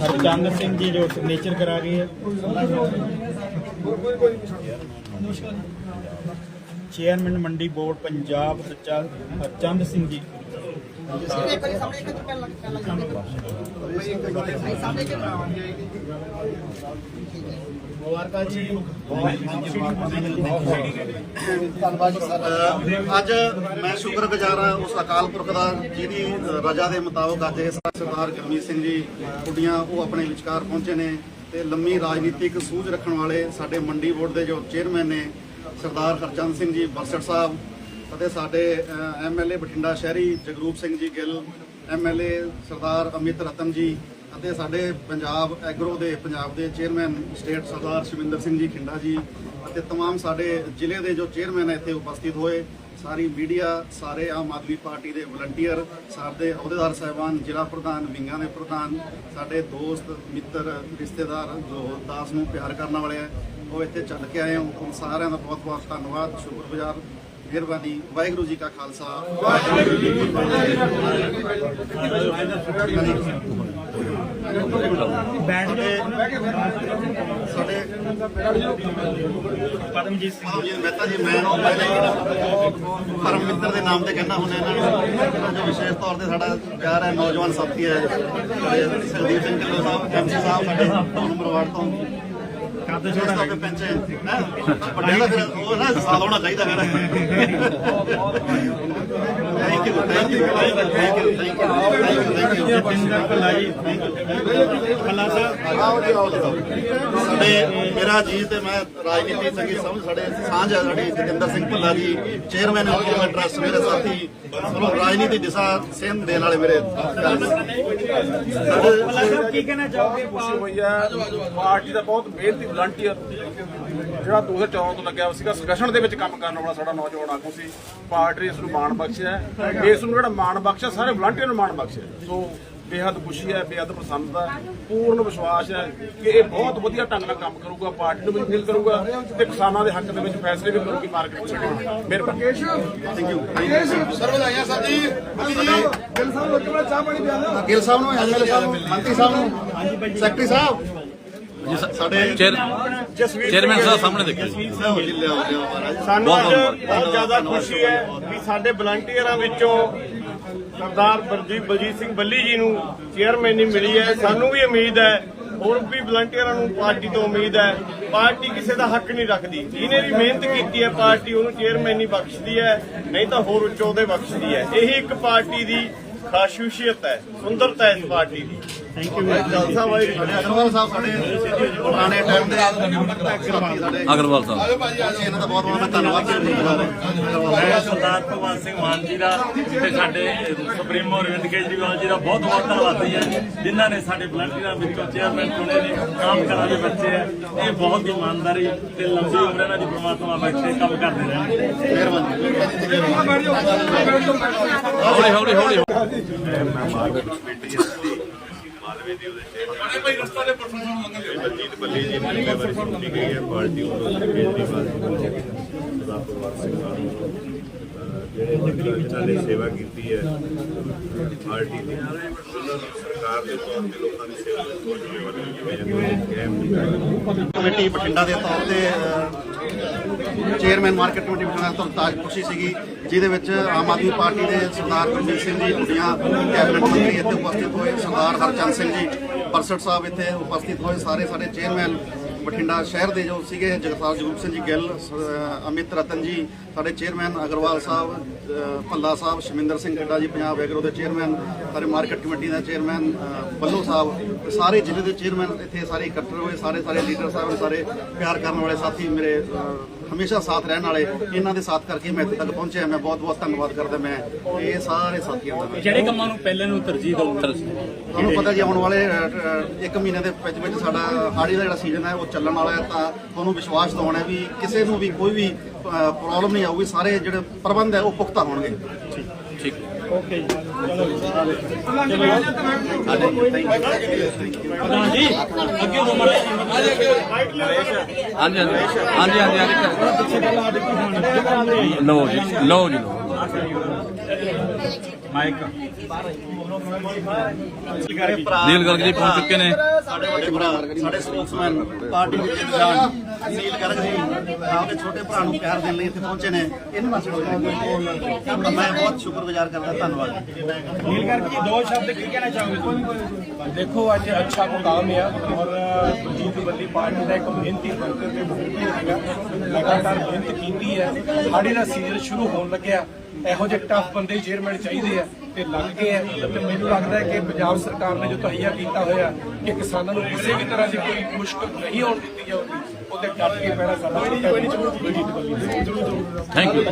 ਹਰਚੰਦ ਸਿੰਘ ਜੀ ਜੋ ਸਿਗਨੇਚਰ ਕਰਾ ਗਏ ਹੈ ਚੇਅਰਮੈਨ ਮੰਡੀ ਬੋਰਡ ਪੰਜਾਬ ਹਰਚੰਦ ਹਰਚੰਦ ਸਿੰਘ ਜੀ ਮੁਬਾਰਕਾਂ ਜੀ। ਅੱਜ ਮੈਂ ਸ਼ੁਕਰਗੁਜ਼ਾਰ ਹਾਂ ਉਸ ਅਕਾਲ ਪੁਰਖ ਦਾ ਜਿਹਦੀ ਰਜਾ ਦੇ ਮੁਤਾਬਕ ਅੱਜ ਇਹ ਸਰਦਾਰ ਗੁਰਮੀਤ ਸਿੰਘ ਜੀ ਕੁੜੀਆਂ ਉਹ ਆਪਣੇ ਵਿਚਕਾਰ ਪਹੁੰਚੇ ਨੇ ਤੇ ਲੰਮੀ ਰਾਜਨੀਤਿਕ ਸੂਝ ਰੱਖਣ ਵਾਲੇ ਸਾਡੇ ਮੰਡੀ ਬੋਰਡ ਦੇ ਜੋ ਚੇਅਰਮੈਨ ਨੇ ਸਰਦਾਰ ਹਰਚੰਦ ਸਿੰਘ ਜੀ ਬਰਸਟ ਸਾਹਿਬ ਅਤੇ ਸਾਡੇ ਐਮਐਲਏ ਬਠਿੰਡਾ ਸ਼ਹਿਰੀ ਜਗਰੂਪ ਸਿੰਘ ਜੀ ਗਿੱਲ ਐਮਐਲਏ ਸਰਦਾਰ ਅਮਿਤ ਰਤਨ ਜੀ ਅਤੇ ਸਾਡੇ ਪੰਜਾਬ ਐਗਰੋ ਦੇ ਪੰਜਾਬ ਦੇ ਚੇਅਰਮੈਨ ਸਟੇਟ ਸਰਦਾਰ ਸ਼ਿਵਿੰਦਰ ਸਿੰਘ ਜੀ ਖਿੰਡਾ ਜੀ ਅਤੇ तमाम ਸਾਡੇ ਜ਼ਿਲ੍ਹੇ ਦੇ ਜੋ ਚੇਅਰਮੈਨ ਇੱਥੇ ਉਪਸਥਿਤ ਹੋਏ ਸਾਰੀ ਮੀਡੀਆ ਸਾਰੇ ਆਮ ਆਦਮੀ ਪਾਰਟੀ ਦੇ ਵਲੰਟੀਅਰ ਸਾਡੇ ਅਹੁਦੇਦਾਰ ਸਾਹਿਬਾਨ ਜ਼ਿਲ੍ਹਾ ਪ੍ਰਧਾਨ ਵਿੰਗਾਂ ਦੇ ਪ੍ਰਧਾਨ ਸਾਡੇ ਦੋਸਤ ਮਿੱਤਰ ਰਿਸ਼ਤੇਦਾਰ ਜੋ ਦਾਸ ਨੂੰ ਪਿਆਰ ਕਰਨ ਵਾਲੇ ਆ ਉਹ ਇੱਥੇ ਚੱਲ ਕੇ ਆਏ ਹੋ ਉਨ ਸਾਰਿਆਂ ਦਾ ਬਹੁਤ ਬਹੁਤ ਧੰਨਵਾਦ ਸ਼ੁਕਰਗੁਜ਼ਾਰ ਮਿਹਰਬਾਨੀ ਵਾਹਿਗੁਰੂ ਜੀ ਕਾ ਖਾਲਸਾ ਵਾਹਿਗੁਰੂ ਜੀ ਕੀ ਬੈਠ ਫਤਿਹ ਸਾਡੇ ਪਰਮਜੀਤ ਸਿੰਘ ਆਓ ਜੀ ਮਹਿਤਾ ਜੀ ਮੈਂ ਪਹਿਲੇ ਪਰਮ ਮਿੱਤਰ ਦੇ ਨਾਮ ਤੇ ਕਹਿੰਦਾ ਹੁੰਦਾ ਇਹਨਾਂ ਨੂੰ। ਜੋ ਵਿਸ਼ੇਸ਼ ਤੌਰ ਤੇ ਸਾਡਾ ਪਿਆਰ ਹੈ ਨੌਜਵਾਨ ਸਾਥੀ ਹੈ। ਸਾਡੇ ਸਰਦੀਪ ਸਿੰਘ ਢਿੱਲੋਂ ਸਾਹਿਬ ਐਮਸੀ ਸਾਹਿਬ ਸਾਡੇ ਨੰਬਰ ਵਾਰਡ ਤੋਂ। ਕਾਦੇ ਛੋੜਾ ਤੇ ਪੈਂਚ ਹੈ। ਵੱਡੇ ਫਿਰ ਉਹ ਨਾ ਸਾਲ ਹੋਣਾ ਚਾਹੀਦਾ ਫਿਰ। Thank you thank you thank you thank you thank you thank you Jatinder Bhalla ji Bhalla Sahib ਆਓ ਜੀ ਆਓ ਸਾਡੇ ਮੇਰਾ ਜੀ ਤੇ ਮੈਂ ਰਾਜਨੀਤੀ ਚੰਗੀ ਸਮਝ ਸਾਡੇ ਸਾਂਝ ਹੈ ਸਾਡੀ ਜਤਿੰਦਰ ਸਿੰਘ ਭੱਲਾ ਜੀ ਚੇਅਰਮੈਨ ਇੰਪਲੀਮੈਂਟ ਟਰਸਟ ਮੇਰੇ ਸਾਥੀ ਚਲੋ ਰਾਜਨੀਤੀ ਦਿਸ਼ਾ ਸੇਧ ਦੇਣ ਵਾਲੇ ਮੇਰੇ ਸਾਡੇ ਭੱਲਾ ਸਾਹਿਬ ਕੀ ਕਹਿਣਾ ਚਾਹੋਗੇ ਖੁਸ਼ੀ ਹੋਈ ਹੈ ਪਾਰਟੀ ਦਾ ਬਹੁਤ ਮਿਹਨਤੀ ਵਲੰਟੀਅਰ ਜਿਹੜਾ 2014 ਤੋਂ ਲੱਗਿਆ ਹੋਇਆ ਸੀਗਾ ਸੰਗਠਨ ਦੇ ਵਿੱਚ ਕੰਮ ਕਰਨ ਵਾਲਾ ਸਾਡਾ ਨੌਜਵਾਨ ਆਗੂ ਸੀ। ਪਾਰਟੀ ਇਸ ਨੂੰ ਮਾਣ ਬਖਸ਼ਿਆ। ਹੈ। ਇਸ ਨੂੰ ਜਿਹੜਾ ਮਾਣ ਬਖਸ਼ਿਆ ਸਾਰੇ ਵਲੰਟੀਅਰ ਨੂੰ ਮਾਣ ਬਖਸ਼ਿਆ ਸੋ ਬੇਹੱਦ ਖੁਸ਼ੀ ਹੈ ਬੇਹੱਦ ਪ੍ਰਸੰਨਤਾ ਹੈ। ਪੂਰਨ ਵਿਸ਼ਵਾਸ ਹੈ ਕਿ ਇਹ ਬਹੁਤ ਵਧੀਆ ਢੰਗ ਨਾਲ ਕੰਮ ਕਰੂਗਾ ਪਾਰਟੀ ਨੂੰ ਵੀ ਫੀਲ ਕਰੂਗਾ ਤੇ ਕਿਸਾਨਾਂ ਦੇ ਹੱਕ ਦੇ ਵਿੱਚ ਫੈਸਲੇ ਵੀ ਕਰੂਗੀ ਮਾਰਕੀਟ ਵਿੱਚ ਮਿਹਰਬਾਨੀ ਥੈਂਕ ਯੂ ਸਰ ਵਧਾਈਆਂ ਸਰ ਜੀ। ਗਿਲ ਸਾਹਿਬ ਨੂੰ ਇੱਕ ਚਾਹ ਪਾਣੀ ਪਿਆ ਗਿਲ ਸਾਹਿਬ ਨੂੰ ਐਮਐਲਏ ਸਾਹਿਬ ਨੂੰ। ਮੰਤਰੀ ਸਾਹਿਬ ਨੂੰ ਸੈਕਟਰੀ ਸਾਹਿਬ। ਸਾਡੇ ਚੇਅਰਮੈਨ ਸਾਹਿਬ ਸਾਹਮਣੇ ਦੇਖੋ ਜੀ। ਸਾਨੂੰ ਅੱਜ ਬਹੁਤ ਬਹੁਤ ਜ਼ਿਆਦਾ ਖੁਸ਼ੀ ਹੈ ਵੀ ਸਾਡੇ ਵਲੰਟੀਅਰਾਂ ਵਿੱਚੋਂ ਸਰਦਾਰ ਬਲਜੀਤ ਬਲਜੀਤ ਸਿੰਘ ਬੱਲੀ ਜੀ ਨੂੰ ਚੇਅਰਮੈਨੀ ਮਿਲੀ ਹੈ। ਸਾਨੂੰ ਵੀ ਉਮੀਦ ਹੈ ਹੋਰ ਵੀ ਵਲੰਟੀਅਰਾਂ ਨੂੰ ਪਾਰਟੀ ਤੋਂ ਉਮੀਦ ਹੈ। ਪਾਰਟੀ ਕਿਸੇ ਦਾ ਹੱਕ ਨਹੀਂ ਰੱਖਦੀ। ਜਿਹਨੇ ਵੀ ਮਿਹਨਤ ਕੀਤੀ ਹੈ ਪਾਰਟੀ ਉਹਨੂੰ ਚੇਅਰਮੈਨੀ ਬਖਸ਼ਦੀ ਹੈ। ਨਹੀਂ ਤਾਂ ਹੋਰ ਉੱਚੋਂ ਉਹਦੇ ਬਖਸ਼ਦੀ ਹੈ। ਇਹੀ ਇੱਕ ਪਾਰਟੀ ਦੀ ਖਾਸੂਸ਼ੀਅਤ ਹੈ ਸੁੰਦਰਤਾ ਹੈ ਇਸ ਪਾਰਟੀ ਦੀ। ਥੈਂਕ ਯੂ ਜਲਸਾ ਵਾਹਿਗੁਰੂ ਸਾਡੇ ਅਗਰਵਾਲ ਸਾਹਿਬ ਸਾਡੇ ਪੁਰਾਣੇ ਟਾਈਮ ਦੇ ਸਾਥੀ ਸਾਡੇ ਅਗਰਵਾਲ ਸਾਹਿਬ ਅਸੀਂ ਇਹਨਾਂ ਦਾ ਬਹੁਤ ਬਹੁਤ ਧੰਨਵਾਦ ਮੈਂ ਸਰਦਾਰ ਭਗਵੰਤ ਸਿੰਘ ਮਾਨ ਜੀ ਦਾ ਤੇ ਸਾਡੇ ਸੁਪਰੀਮੋ ਅਰਵਿੰਦ ਕੇਜਰੀਵਾਲ ਜੀ ਦਾ ਬਹੁਤ ਬਹੁਤ ਧੰਨਵਾਦੀ ਹਾਂ ਜਿਨ੍ਹਾਂ ਨੇ ਸਾਡੇ ਵਲੰਟੀਅਰਾਂ ਵਿੱਚੋਂ ਚੇਅਰਮੈਨ ਚੁਣੇ ਨੇ ਕੰਮ ਕਰਾਂ ਦੇ ਬੱਚੇ ਹੈ ਇਹ ਬਹੁਤ ਇਮਾਨਦਾਰੀ ਤੇ ਲੰਬੀ ਉਮਰ ਇਹਨਾਂ ਦੀ ਪ੍ਰਮਾਤਮਾ ਬਖਸ਼ੇ ਕੰਮ ਕਰਦੇ ਰਹਿਣ। ਹੌਲੀ ਹੌਲੀ ਹੌਲੀ। ਬਲਜੀਤ ਬੱਲੀ ਜੀ ਨੂੰ ਜ਼ਿੰਮੇਵਾਰੀ ਦਿੱਤੀ ਗਈ ਹੈ ਪਾਰਟੀ ਵੱਲੋਂ ਕੇਜਰੀਵਾਲ ਜੀ ਵੱਲੋਂ ਸਰਦਾਰ ਨੂੰ, ਜਿਹੜੇ ਮਤਲਬ ਜਿਨ੍ਹਾਂ ਨੇ ਸੇਵਾ ਕੀਤੀ ਹੈ ਪਾਰਟੀ ਦੀ ਸਰਕਾਰ ਦੇ ਤੌਰ ਤੇ ਲੋਕਾਂ ਦੀ ਸੇਵਾ ਦੀ ਜ਼ਿੰਮੇਵਾਰੀ ਕਮੇਟੀ ਬਠਿੰਡਾ ਦੇ ਤੌਰ ਤੇ ਚੇਅਰਮੈਨ ਮਾਰਕੀਟ ਕਮੇਟੀ ਬਠਿੰਡਾ ਤੋਂ ਤਾਜ ਖੁਸ਼ੀ ਸੀਗੀ। ਜਿਹਦੇ ਵਿੱਚ ਆਮ ਆਦਮੀ ਪਾਰਟੀ ਦੇ ਸਰਦਾਰ ਗੁਰਮੀਤ ਸਿੰਘ ਜੀ ਦੁਨੀਆ ਕੈਬਨਿਟ ਮੰਤਰੀ ਇੱਥੇ ਉਪਸਥਿਤ ਹੋਏ, ਸਰਦਾਰ ਹਰਚੰਦ ਸਿੰਘ ਜੀ, ਪਰਸਟ ਸਾਹਿਬ ਇੱਥੇ ਉਪਸਥਿਤ ਹੋਏ, ਸਾਰੇ ਸਾਡੇ ਚੇਅਰਮੈਨ ਬਠਿੰਡਾ ਸ਼ਹਿਰ ਦੇ ਜੋ ਸੀਗੇ, ਜਗਤਾਰ ਜਗਰੂਪ ਸਿੰਘ ਜੀ ਗਿੱਲ ਅਮਿਤ ਰਤਨ ਜੀ, ਸਾਡੇ ਚੇਅਰਮੈਨ ਅਗਰਵਾਲ ਸਾਹਿਬ ਭੱਲਾ ਸਾਹਿਬ ਸ਼ਮਿੰਦਰ ਸਿੰਘ ਗੱਡਾ ਜੀ, ਪੰਜਾਬ ਐਗਰੋ ਦੇ ਚੇਅਰਮੈਨ ਸਾਰੇ ਮਾਰਕੀਟ ਕਮੇਟੀ ਦਾ ਚੇਅਰਮੈਨ ਬੱਲੋ ਸਾਹਿਬ ਸਾਰੇ ਜ਼ਿਲ੍ਹੇ ਦੇ ਚੇਅਰਮੈਨ ਇੱਥੇ ਸਾਰੇ ਇਕੱਠੇ ਹੋਏ, ਸਾਰੇ ਸਾਰੇ ਲੀਡਰ ਸਾਹਿਬ, ਸਾਰੇ ਪਿਆਰ ਕਰਨ ਵਾਲੇ ਸਾਥੀ ਮੇਰੇ ਹਮੇਸ਼ਾ ਸਾਥ ਰਹਿਣ ਵਾਲੇ ਇਹਨਾਂ ਦੇ ਸਾਥ ਕਰਕੇ ਮੈਂ ਇੱਥੇ ਤੱਕ ਪਹੁੰਚਿਆ। ਮੈਂ ਬਹੁਤ ਬਹੁਤ ਧੰਨਵਾਦ ਕਰਦਾ। ਮੈਂ ਇਹ ਸਾਰੇ ਸਾਥੀਆਂ ਦਾ। ਜਿਹੜੇ ਕੰਮਾਂ ਨੂੰ ਪਹਿਲੇ ਨੂੰ ਤਰਜੀਹ ਦਿਓ ਤੁਹਾਨੂੰ ਪਤਾ ਜੀ ਆਉਣ ਵਾਲੇ ਇੱਕ ਮਹੀਨੇ ਦੇ ਵਿੱਚ ਵਿੱਚ ਸਾਡਾ ਹਾੜੀ ਦਾ ਜਿਹੜਾ ਸੀਜ਼ਨ ਹੈ ਉਹ ਚੱਲਣ ਵਾਲਾ ਹੈ। ਤਾਂ ਤੁਹਾਨੂੰ ਵਿਸ਼ਵਾਸ ਦਿਵਾਉਣਾ ਵੀ ਕਿਸੇ ਨੂੰ ਵੀ ਕੋਈ ਵੀ ਪ੍ਰੋਬਲਮ ਨਹੀਂ ਆਊਗੀ। ਸਾਰੇ ਜਿਹੜੇ ਪ੍ਰਬੰਧ ਹੈ ਉਹ ਪੁਖਤਾ ਹੋਣਗੇ। ਠੀਕ। ਓਕੇ ਜੀ ਚਲੋ ਪ੍ਰਧਾਨ ਜੀ ਅੱਗੇ ਹੋ ਮੜਾ ਹਾਂਜੀ ਹਾਂਜੀ ਹਾਂਜੀ ਹਾਂਜੀ ਹਾਂਜੀ। ਲਓ ਜੀ ਲਓ ਜੀ ਲਓ। ਮਾਈਕ। ਨੀਲ ਗਰਗ ਜੀ ਪਹੁੰਚ ਚੁੱਕੇ ਨੇ। ਸਾਡੇ ਵੱਡੇ ਭਰਾ ਸਾਡੇ ਸਪੋਕਸਮੈਨ ਪਾਰਟੀ ਦੇ ਇੰਤਜ਼ਾਮ ਨੀਲ ਗਰਗ ਜੀ ਆਪਣੇ ਛੋਟੇ ਭਰਾ ਨੂੰ ਪਿਆਰ ਦੇਣ ਲਈ ਇੱਥੇ ਪਹੁੰਚੇ ਨੇ। ਇਹਨਾਂ ਵਾਸਤੇ ਮੈਂ ਬਹੁਤ ਸ਼ੁਕਰਗੁਜ਼ਾਰ ਕਰਦਾ। ਧੰਨਵਾਦ। ਨੀਲ ਗਰਗ ਜੀ ਦੋ ਸ਼ਬਦ ਕੀ ਕਹਿਣਾ ਚਾਹੋਗੇ ਤੁਸੀਂ? ਦੇਖੋ ਅੱਜ ਅੱਛਾ ਮੁਕਾਮ ਆ ਔਰ ਬਲਜੀਤ ਬੱਲੀ ਪਾਰਟੀ ਦਾ ਇੱਕ ਮਿਹਨਤੀ ਵਰਕਰ ਤੇ ਮੁਖੀ ਹੈਗਾ। ਲਗਾਤਾਰ ਮਿਹਨਤ ਕੀਤੀ ਹੈ। ਸਾਡੀ ਦਾ ਸੀਜ਼ਨ ਸ਼ੁਰੂ ਹੋਣ ਲੱਗਿਆ। ਇਹੋ ਜਿਹੇ ਟਫ ਬੰਦੇ ਚੇਅਰਮੈਨ ਚਾਹੀਦੇ ਆ ਤੇ ਲੱਗ ਗਏ ਆ। ਤੇ ਮੈਨੂੰ ਲੱਗਦਾ ਹੈ ਕਿ ਪੰਜਾਬ ਸਰਕਾਰ ਨੇ ਜੋ ਤਹਈਆ ਕੀਤਾ ਹੋਇਆ ਕਿ ਕਿਸਾਨਾਂ ਨੂੰ ਕਿਸੇ ਵੀ ਤਰ੍ਹਾਂ ਦੀ ਕੋਈ ਮੁਸ਼ਕਲ ਨਹੀਂ ਆਉਣ ਦਿੱਤੀ ਜਾਊਗੀ ਉਹਦੇ ਡਟ ਕੇ ਪੈਣਾ ਸਾਡਾ ਬਲਜੀਤ ਬੱਲੀ ਦਾ। ਥੈਂਕ ਯੂ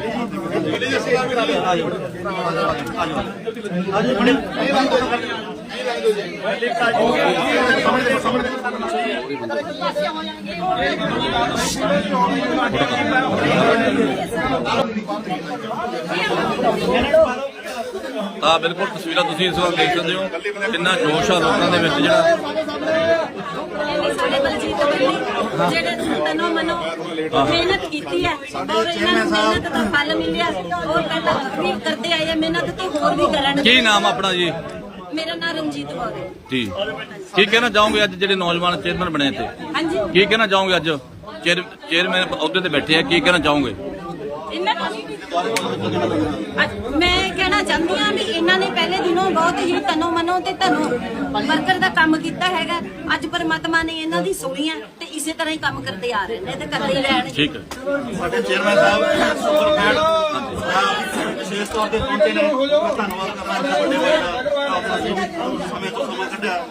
ਤਾਂ ਬਿਲਕੁਲ, ਤਸਵੀਰਾਂ ਤੁਸੀਂ ਇਸ ਵਾਰ ਦੇਖ ਸਕਦੇ ਹੋ। ਕਿੰਨਾ ਜੋਸ਼ ਆ ਲੋਕਾਂ ਦੇ ਵਿੱਚ ਜਿਹੜਾ। ਸਾਡੇ ਬਲਜੀਤ ਬੱਲੀ ਜਿਹੜੇ ਤਨੋ ਮਨੋ ਮਿਹਨਤ ਕੀਤੀ ਹੈ। ਔਰ ਇਹਨਾਂ ਨੂੰ ਮਿਹਨਤ ਦਾ ਫਲ ਮਿਲਿਆ ਔਰ ਪਹਿਲਾਂ ਵੀ ਕਰਦੇ ਆਏ ਮਿਹਨਤ ਤੇ ਹੋਰ ਵੀ ਕਰਨਗੇ ਕੀ ਨਾਮ ਆਪਣਾ ਜੀ? ਮੇਰਾ ਨਾਮ ਰਣਜੀਤ ਕੌਰ ਹੈ। ਜੀ। ਕੀ ਕਹਿਣਾ ਚਾਹੋਗੇ ਅੱਜ ਜਿਹੜੇ ਨੌਜਵਾਨ ਚੇਅਰਮੈਨ ਬਣੇ ਤੇ ਹਾਂਜੀ। ਕੀ ਕਹਿਣਾ ਚਾਹੋਗੇ ਅੱਜ? ਚੇਅਰ- ਚੇਅਰਮੈਨ ਅਹੁਦੇ ਤੇ ਬੈਠੇ ਆ ਕੀ ਕਹਿਣਾ ਚਾਹੋਗੇ? ਇਹਨਾਂ ਅੱਜ ਮੈਂ ਕਹਿਣਾ ਚਾਹੁੰਦੀ ਹਾਂ ਵੀ ਇਹਨਾਂ ਨੇ ਪਹਿਲੇ ਦਿਨੋਂ ਬਹੁਤ ਹੀ ਤਨੋ ਮਨੋ ਤੇ ਧਨੋ ਵਰਕਰ ਦਾ ਕੰਮ ਕੀਤਾ ਹੈਗਾ। ਅੱਜ ਪਰਮਾਤਮਾ ਨੇ ਇਹਨਾਂ ਦੀ ਸੁਣੀ ਹੈ ਤੇ ਇਸੇ ਤਰ੍ਹਾਂ ਹੀ ਕੰਮ ਕਰਦੇ ਆ ਰਹੇ ਨੇ ਤੇ ਕਰਦੇ ਹੀ ਰਹਿਣਗੇ। ਠੀਕ ਹੈ। ਸਾਡੇ ਚੇਅਰਮੈਨ ਸਾਹਿਬ ਸੁਪਰ ਫੈਨ ਵਿਸ਼ੇਸ਼ ਤੌਰ ਤੇ ਪਹੁੰਚੇ ਨੇ। ਮੈਂ ਧੰਨਵਾਦ ਕਰਨਾ ਦਾ ਆਪਣਾ ਜੀ ਸਮੇਂ ਤੋਂ ਸਮਾਂ ਕੱਢਿਆ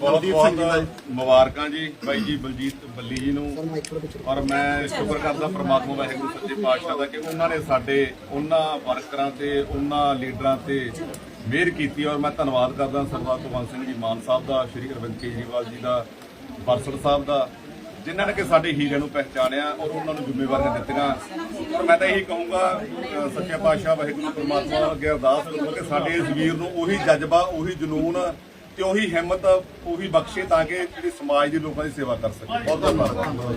ਬਹੁਤ ਬਹੁਤ ਮੁਬਾਰਕਾਂ ਜੀ, ਬਾਈ ਜੀ ਬਲਜੀਤ ਬੱਲੀ ਜੀ ਨੂੰ। ਔਰ ਮੈਂ ਸ਼ੁਕਰ ਕਰਦਾ ਪ੍ਰਮਾਤਮਾ ਵਾਹਿਗੁਰੂ ਸੱਚੇ ਪਾਤਸ਼ਾਹ ਦਾ ਕਿ ਉਹਨਾਂ ਨੇ ਸਾਡੇ, ਉਹਨਾਂ ਵਰਕਰਾਂ ਤੇ, ਉਹਨਾਂ ਲੀਡਰਾਂ ਤੇ ਮਿਹਰ ਕੀਤੀ। ਔਰ ਮੈਂ ਧੰਨਵਾਦ ਕਰਦਾ ਸਰਦਾਰ ਭਗਵੰਤ ਸਿੰਘ ਜੀ ਮਾਨ ਸਾਹਿਬ ਦਾ, ਸ਼੍ਰੀ ਅਰਵਿੰਦ ਕੇਜਰੀਵਾਲ ਜੀ ਦਾ ਬਰਸੜ ਸਾਹਿਬ ਦਾ। ਜਿਨ੍ਹਾਂ ਨੇ ਕਿ ਸਾਡੇ ਹੀਰਿਆਂ ਨੂੰ ਪਹਿਚਾਣਿਆ ਔਰ ਉਹਨਾਂ ਨੂੰ ਜ਼ਿੰਮੇਵਾਰੀਆਂ ਦਿੱਤੀਆਂ। ਔਰ ਮੈਂ ਤਾਂ ਇਹੀ ਕਹੂੰਗਾ ਸੱਚੇ ਪਾਤਸ਼ਾਹ ਵਾਹਿਗੁਰੂ ਪਰਮਾਤਮਾ ਅੱਗੇ ਅਰਦਾਸ ਕਰੂੰਗਾ ਕਿ ਸਾਡੇ ਇਸ ਵੀਰ ਨੂੰ ਉਹੀ ਜਜ਼ਬਾ ਉਹੀ ਜਨੂਨ ਤੇ ਉਹੀ ਹਿੰਮਤ ਉਹੀ ਬਖਸ਼ੇ ਤਾਂ ਕਿ ਜਿਹੜੀ ਸਮਾਜ ਦੇ ਲੋਕਾਂ ਦੀ ਸੇਵਾ ਕਰ ਸਕੇ। ਬਹੁਤ ਬਹੁਤ ਧੰਨਵਾਦ।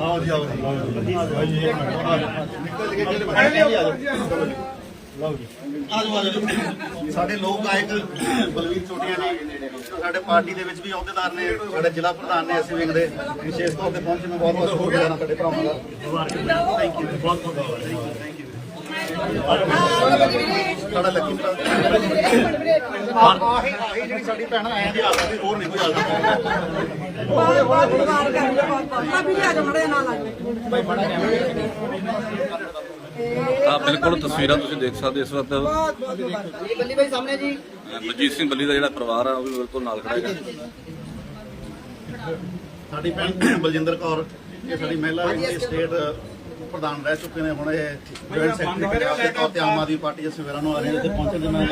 ਆਓ ਜੀ ਆਓ ਜੀ। ਨਿਕਲ ਕੇ ਜਿਹੜੇ ਲਓ ਜੀ ਸਾਡੇ ਲੋਕ ਗਾਇਕ ਬਲਵੀਰ ਚੋਟੀਆਂ ਜੀ ਸਾਡੇ ਪਾਰਟੀ ਦੇ ਵਿੱਚ ਵੀ ਅਹੁਦੇਦਾਰ ਨੇ ਸਾਡੇ ਜ਼ਿਲ੍ਹਾ ਪ੍ਰਧਾਨ ਨੇ ਅਸੀਂ ਵਿੰਗ ਦੇ ਵਿਸ਼ੇਸ਼ ਤੌਰ ਤੇ ਪਹੁੰਚੇ ਮੈਂ ਬਹੁਤ ਬਹੁਤ ਸ਼ੁਕਰੀਆ ਸਾਡੇ ਭਰਾਵਾਂ ਦਾ। ਥੈਂਕ ਯੂ ਬਹੁਤ ਬਹੁਤ ਥੈਂਕ ਯੂ ਸਾਡਾ ਲੱਕੀ ਭਰਾ। ਆਹੀ ਆਹੀ ਜਿਹੜੀ ਸਾਡੀ ਭੈਣ ਆਇਆ ਦੀ ਹਾਲਤ ਦੀ ਹੋਰ ਨਹੀਂ ਕੋਈ ਹਾਲਤ। ਤਾਂ ਬਿਲਕੁਲ ਤਸਵੀਰਾਂ ਤੁਸੀਂ ਦੇਖ ਸਕਦੇ ਇਸ ਵਕਤ। ਬੱਲੀ ਭਾਈ ਸਾਹਮਣੇ ਜੀ। ਬਲਜੀਤ ਸਿੰਘ ਬੱਲੀ ਦਾ ਜਿਹੜਾ ਪਰਿਵਾਰ ਆ ਉਹ ਵੀ ਬਿਲਕੁਲ ਨਾਲ ਖੜਾ ਹੈਗਾ। ਸਾਡੀ ਭੈਣ ਬਲਜਿੰਦਰ ਕੌਰ ਇਹ ਸਾਡੀ ਮਹਿਲਾ ਦੀ ਸਟੇਟ ਪ੍ਰਧਾਨ ਰਹਿ ਚੁੱਕੇ ਨੇ ਹੁਣ ਇਹ ਜੁਆਇੰਟ ਸੈਕਟਰੀ ਦੇ ਤੌਰ ਤੇ ਆਮ ਆਦਮੀ ਪਾਰਟੀ ਦੇ ਸਵੇਰਾਂ ਨੂੰ ਆ ਰਹੇ ਨੇ ਇੱਥੇ ਪਹੁੰਚੇ ਨੇ। ਮੈਂ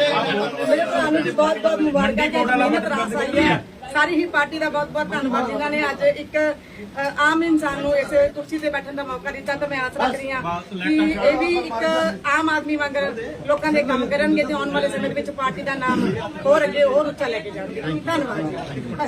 ਬਹੁਤ ਬਹੁਤ ਮੁਬਾਰਕਾਂ ਜੀ ਮਿਹਨਤ ਰਾਸ ਆਈ ਹੈ। ਸਾਰੀ ਹੀ ਪਾਰਟੀ ਦਾ ਬਹੁਤ ਬਹੁਤ ਧੰਨਵਾਦ। ਜਿਨ੍ਹਾਂ ਨੇ ਅੱਜ ਇੱਕ ਅ, ਆਮ ਇਨਸਾਨ ਨੂੰ ਇਸ ਕੁਰਸੀ ਤੇ ਬੈਠਣ ਦਾ ਮੌਕਾ ਦਿੱਤਾ ਤਾਂ ਮੈਂ ਆਸ ਰੱਖ ਰਹੀ ਹਾਂ ਕਿ ਇਹ ਵੀ ਇੱਕ ਆਮ ਆਦਮੀ ਵਾਂਗਰ ਲੋਕਾਂ ਦੇ ਕੰਮ ਕਰਨਗੇ ਤੇ ਆਉਣ ਵਾਲੇ ਸਮੇਂ ਦੇ ਵਿੱਚ ਪਾਰਟੀ ਦਾ ਨਾਮ ਹੋਰ ਅੱਗੇ ਹੋਰ ਉੱਚਾ ਲੈ ਕੇ ਜਾਣਗੇ। ਧੰਨਵਾਦ ਜੀ।